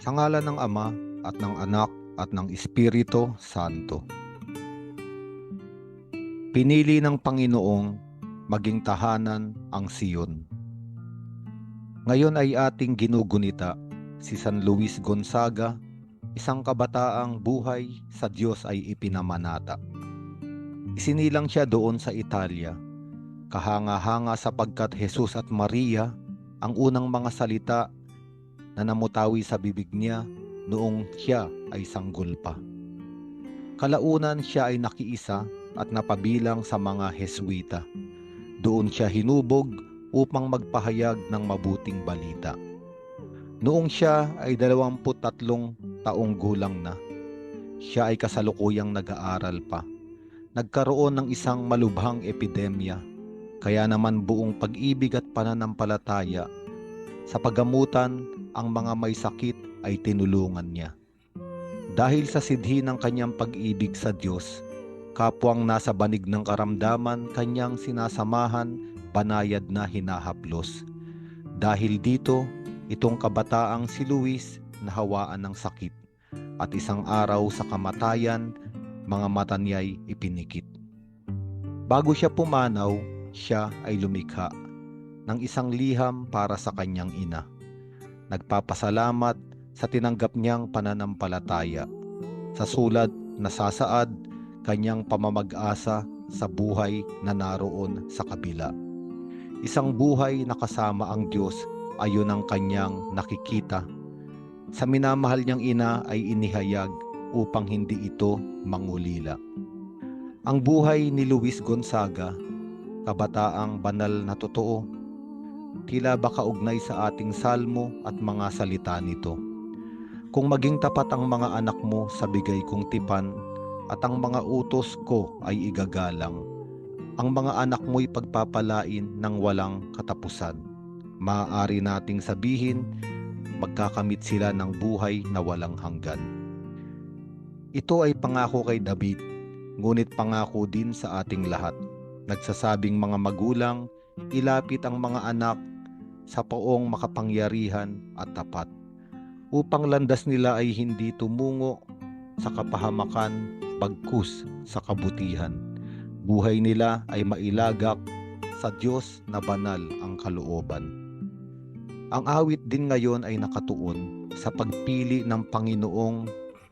Sa ngalan ng Ama at ng Anak at ng Espiritu Santo. Pinili ng Panginoong maging tahanan ang Siyon. Ngayon ay ating ginugunita si San Luis Gonzaga, isang kabataang buhay sa Diyos ay ipinamanata. Isinilang siya doon sa Italia, kahanga-hanga sapagkat Jesus at Maria ang unang mga salita na namutawi sa bibig niya noong siya ay sanggol pa. Kalaunan siya ay nakiisa at napabilang sa mga Heswita. Doon siya hinubog upang magpahayag ng mabuting balita. Noong siya ay 23 taong gulang na, siya ay kasalukuyang nag-aaral pa. Nagkaroon ng isang malubhang epidemya, kaya naman buong pag-ibig at pananampalataya sa pagamutan ang mga may sakit ay tinulungan niya. Dahil sa sidhi ng kanyang pag-ibig sa Diyos, kapwang nasa banig ng karamdaman kanyang sinasamahan, banayad na hinahaplos. Dahil dito, itong kabataang si Luis nahawaan ng sakit at isang araw sa kamatayan, mga mata niya'y ipinikit. Bago siya pumanaw, siya ay lumikha ng isang liham para sa kanyang ina. Nagpapasalamat sa tinanggap niyang pananampalataya. Sa sulat na sasaad, kanyang pamamag-asa sa buhay na naroon sa kabila. Isang buhay na kasama ang Diyos ayon ang kanyang nakikita. Sa minamahal niyang ina ay inihayag upang hindi ito mangulila. Ang buhay ni Luis Gonzaga, kabataang banal na totoo, tila ba kaugnay sa ating salmo at mga salita nito. Kung maging tapat ang mga anak mo sa bigay kong tipan at ang mga utos ko ay igagalang, ang mga anak mo'y pagpapalain ng walang katapusan. Maaari nating sabihin, magkakamit sila ng buhay na walang hanggan. Ito ay pangako kay David, ngunit pangako din sa ating lahat. Nagsasabing mga magulang, ilapit ang mga anak sa poong makapangyarihan at tapat upang landas nila ay hindi tumungo sa kapahamakan bagkus sa kabutihan. Buhay nila ay mailagak sa Diyos na banal ang kalooban. Ang awit din ngayon ay nakatuon sa pagpili ng Panginoong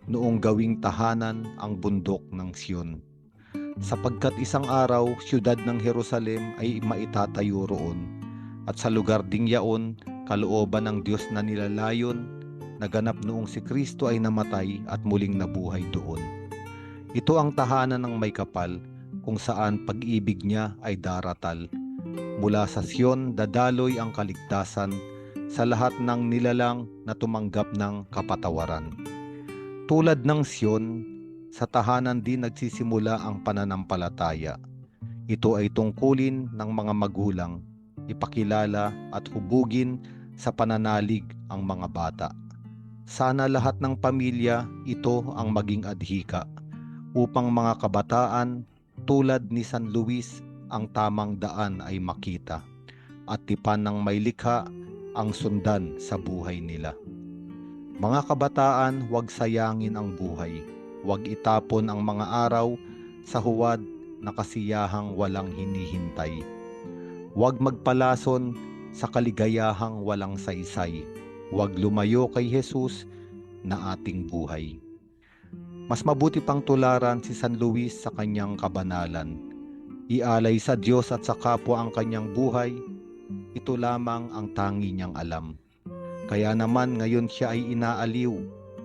noong gawing tahanan ang bundok ng Siyon. Sapagkat isang araw, siyudad ng Jerusalem ay maitatayo roon at sa lugar ding yaon, kalooban ng Diyos na nilalayon, naganap noong si Kristo ay namatay at muling nabuhay doon. Ito ang tahanan ng may kapal kung saan pag-ibig niya ay daratal. Mula sa Sion, dadaloy ang kaligtasan sa lahat ng nilalang na tumanggap ng kapatawaran. Tulad ng Sion, sa tahanan din nagsisimula ang pananampalataya. Ito ay tungkulin ng mga magulang ipakilala at hubugin sa pananalig ang mga bata. Sana lahat ng pamilya ito ang maging adhika upang mga kabataan tulad ni San Luis ang tamang daan ay makita at tipan ng may likha ang sundan sa buhay nila. Mga kabataan, huwag sayangin ang buhay. Huwag itapon ang mga araw sa huwad na kasiyahang walang hinihintay Huwag magpalason sa kaligayahang walang saysay. Huwag lumayo kay Jesus na ating buhay. Mas mabuti pang tularan si San Luis sa kanyang kabanalan. Ialay sa Diyos at sa kapwa ang kanyang buhay, ito lamang ang tangi niyang alam. Kaya naman ngayon siya ay inaaliw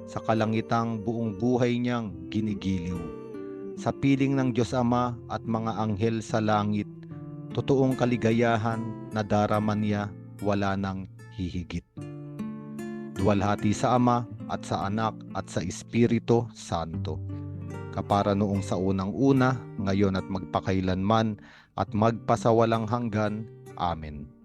sa kalangitang buong buhay niyang ginigiliw. Sa piling ng Diyos Ama at mga anghel sa langit, totoong kaligayahan na darama niya wala nang hihigit. Duwalhati sa Ama at sa Anak at sa Espiritu Santo. Kapara noong sa unang-una, ngayon at magpakailanman at magpasawalang hanggan. Amen.